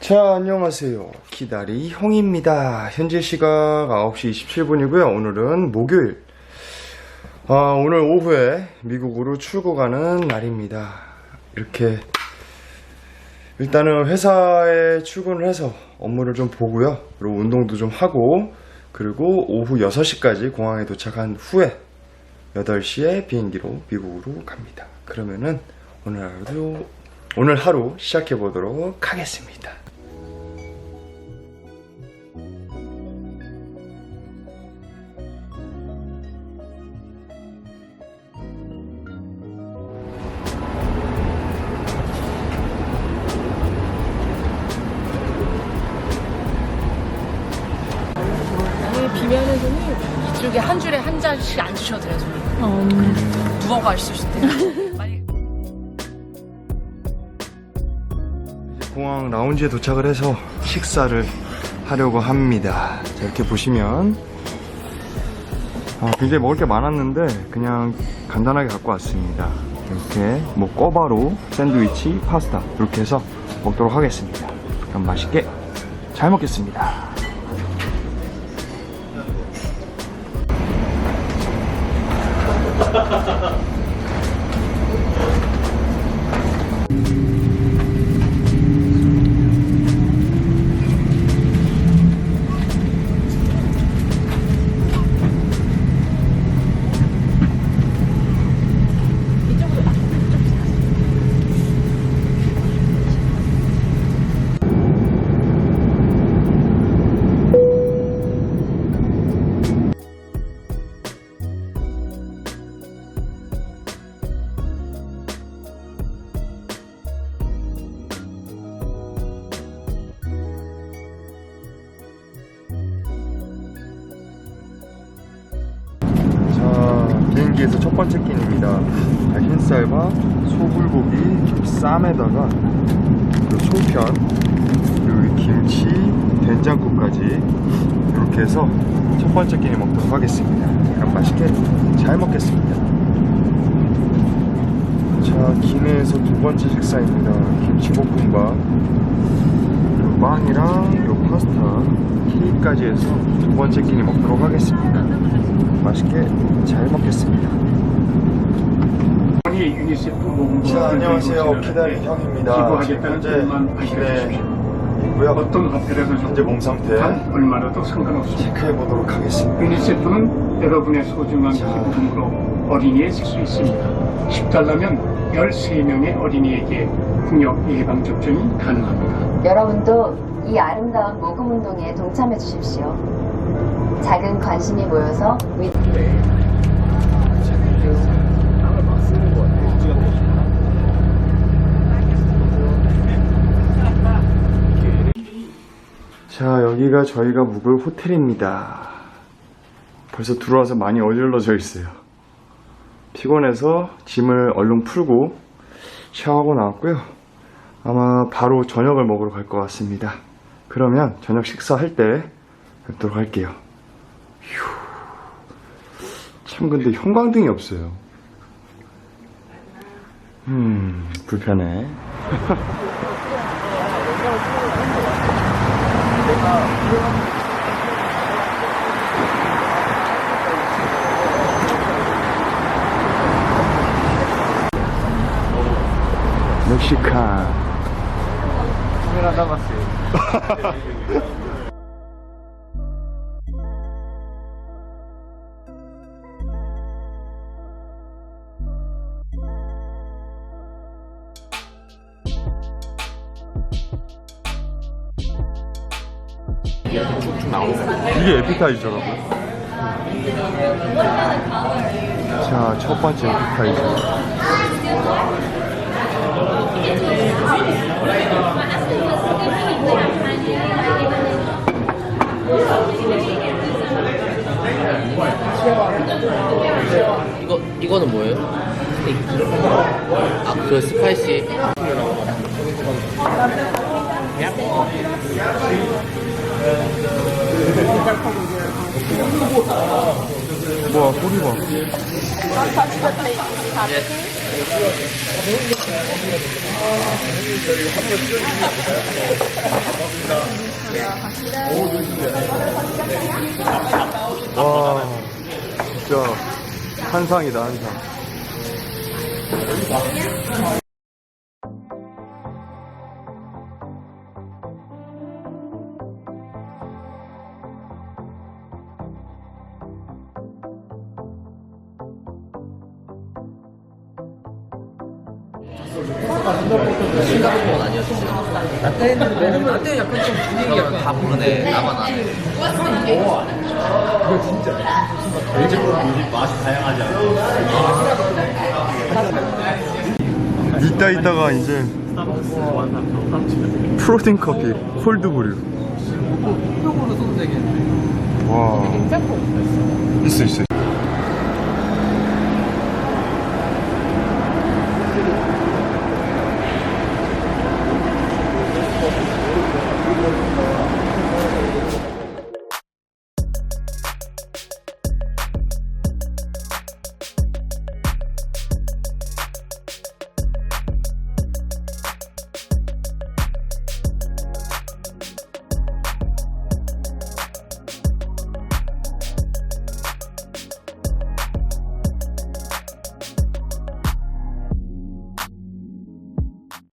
자, 안녕하세요. 기다리 형입니다. 현재 시각 9시 27분이고요. 오늘은 목요일. 아, 오늘 오후에 미국으로 출국하는 날입니다. 이렇게 일단은 회사에 출근을 해서 업무를 좀 보고요. 그리고 운동도 좀 하고 그리고 오후 6시까지 공항에 도착한 후에 8시에 비행기로 미국으로 갑니다. 그러면은 오늘 하루 오늘 하루 시작해 보도록 하겠습니다. 비면은 손이 이쪽에 한 줄에 한 잔씩 안 주셔도 돼요, 손이. 누워 가실 수 있대요. 만약에 이제 공항 라운지에 도착을 해서 식사를 하려고 합니다. 자, 이렇게 보시면 아, 굉장히 먹을 게 많았는데 그냥 간단하게 갖고 왔습니다. 이렇게 뭐 꼬바로 샌드위치, 파스타 이렇게 해서 먹도록 하겠습니다. 그럼 맛있게 잘 먹겠습니다. 자, 비행기에서 첫 번째 끼니입니다. 자, 흰쌀밥, 소불고기, 쌈에다가 그 송편, 그리고 김치, 된장국까지 이렇게 해서 첫 번째 끼니 먹도록 하겠습니다. 그럼 맛있게 잘 먹겠습니다. 자, 기내에서 두 번째 식사입니다. 김치볶음밥, 빵이랑 요 파스타, 케이크까지 해서 두 번째 끼니 먹도록 하겠습니다. 맛있게 잘 먹겠습니다. 본의 유니세프 모금과 자, 안녕하세요. 기다리 모시는데 형입니다. 기부하겠다는 현재 뜻만 기내이고요. 어떤 화폐라도 현재 몸 상태 단 얼마라도 상관없습니다. 체크해 보도록 하겠습니다. 유니세프는 여러분의 소중한 자. 기부금으로 어린이에 쓸수 있습니다. 10달러면 13명의 어린이에게 풍역 예방 접종이 가능합니다. 여러분도 이 아름다운 모금 운동에 동참해 주십시오. 작은 관심이 모여서 위... 자, 여기가 저희가 묵을 호텔입니다. 벌써 들어와서 많이 어질러져 있어요. 피곤해서 짐을 얼른 풀고 샤워하고 나왔고요. 아마 바로 저녁을 먹으러 갈 것 같습니다. 그러면 저녁 식사할 때 뵙도록 할게요. 휴. 참 근데 형광등이 없어요. 음, 불편해. 멕시칸. 카메라 남았어요. 이게 에피타이저라고요? 자, 첫 번째 에피타이저. 이거 이거는 뭐예요? 아그 스파이시 뭐야 꼬리 봐 와, 진짜 한상이다 한상. 싱가포르는 아니었지. 라떼는 라떼 약간 좀 분위기가 다 모르네. 나만 아네. 이따 이따가 이제 프로틴 커피 콜드브류. 와. 있어 있어.